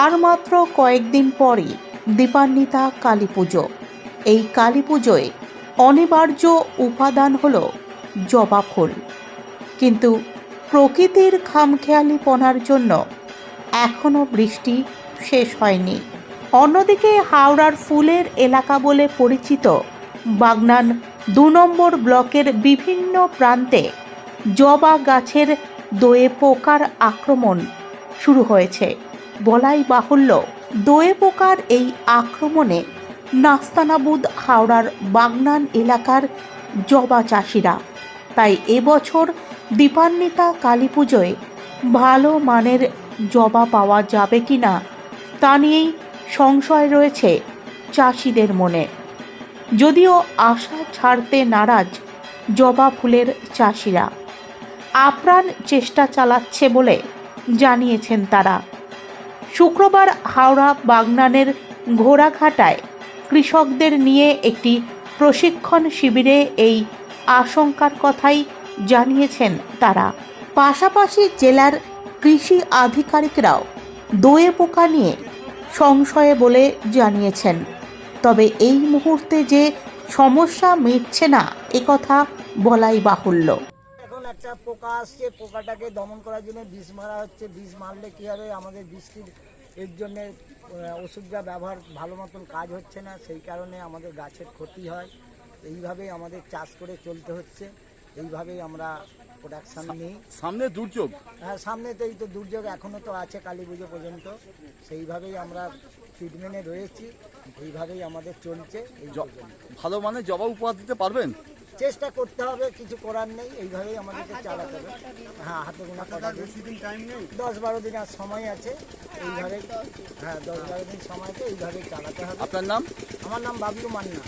আর মাত্র কয়েকদিন পরই দীপান্বিতা কালী পুজো এই কালী পুজোয় অনিবার্য উপাদান হল জবা ফুল। কিন্তু প্রকৃতির খামখেয়ালিপনার জন্য এখনও বৃষ্টি শেষ হয়নি। অন্যদিকে হাওড়ার ফুলের এলাকা বলে পরিচিত বাগনান দু নম্বর ব্লকের বিভিন্ন প্রান্তে জবা গাছের দোয়ে পোকার আক্রমণ শুরু হয়েছে। বলাই বাহুল্য। দোয়ে পোকার এই আক্রমণে নাস্তানাবুদ হাওড়ার বাগনান এলাকার জবা চাষিরা। তাই এবছর দীপান্বিতা কালী পুজোয় ভালো মানের জবা পাওয়া যাবে কি না তা নিয়েই সংশয় রয়েছে চাষিদের মনে। যদিও আশা ছাড়তে নারাজ জবা ফুলের চাষিরা। আপ্রাণ চেষ্টা চালাচ্ছে বলে জানিয়েছেন তারা। শুক্রবার হাওড়া বাগনানের ঘোড়াঘাটায় কৃষকদের নিয়ে একটি প্রশিক্ষণ শিবিরে এই আশঙ্কার কথাই জানিয়েছেন তারা। পাশাপাশি জেলার কৃষি আধিকারিকরাও দোয়ে পোকা নিয়ে সংশয়ে বলে জানিয়েছেন। তবে এই মুহূর্তে যে সমস্যা মিটছে না, এ কথা বলাই বাহুল্য। এখন একটা পোকা আসছে, পোকাটাকে দমন করার জন্য বিষ মারা হচ্ছে। বিষ মারলে কী হবে? আমাদের বৃষ্টির এর জন্য ওষুধটা ব্যবহার ভালো মতন কাজ হচ্ছে না সেই কারণে আমাদের গাছের ক্ষতি হয়। এইভাবেই আমাদের চাষ করে চলতে হচ্ছে। এইভাবেই আমরা প্রোডাকশান নিই। সামনে দুর্যোগ? হ্যাঁ সামনে তো এই তো দুর্যোগ এখনও তো আছে কালী পুজো পর্যন্ত। সেইভাবেই আমরা ট্রিটমেন্টে রয়েছি। এইভাবেই আমাদের চলছে এই ভালো মানে জবা উপহার দিতে পারবেন? চেষ্টা করতে হবে কিছু করার নেই এইভাবেই আমাদেরকে চালাতে হবে। হ্যাঁ হাতে গোনা কটা দিন টাইম নেই? দশ বারো দিন আর সময় আছে এইভাবেই হ্যাঁ দশ বারো দিন সময়কে এইভাবেই চালাতে হবে। আপনার নাম? আমার নাম বাবলু মান্না।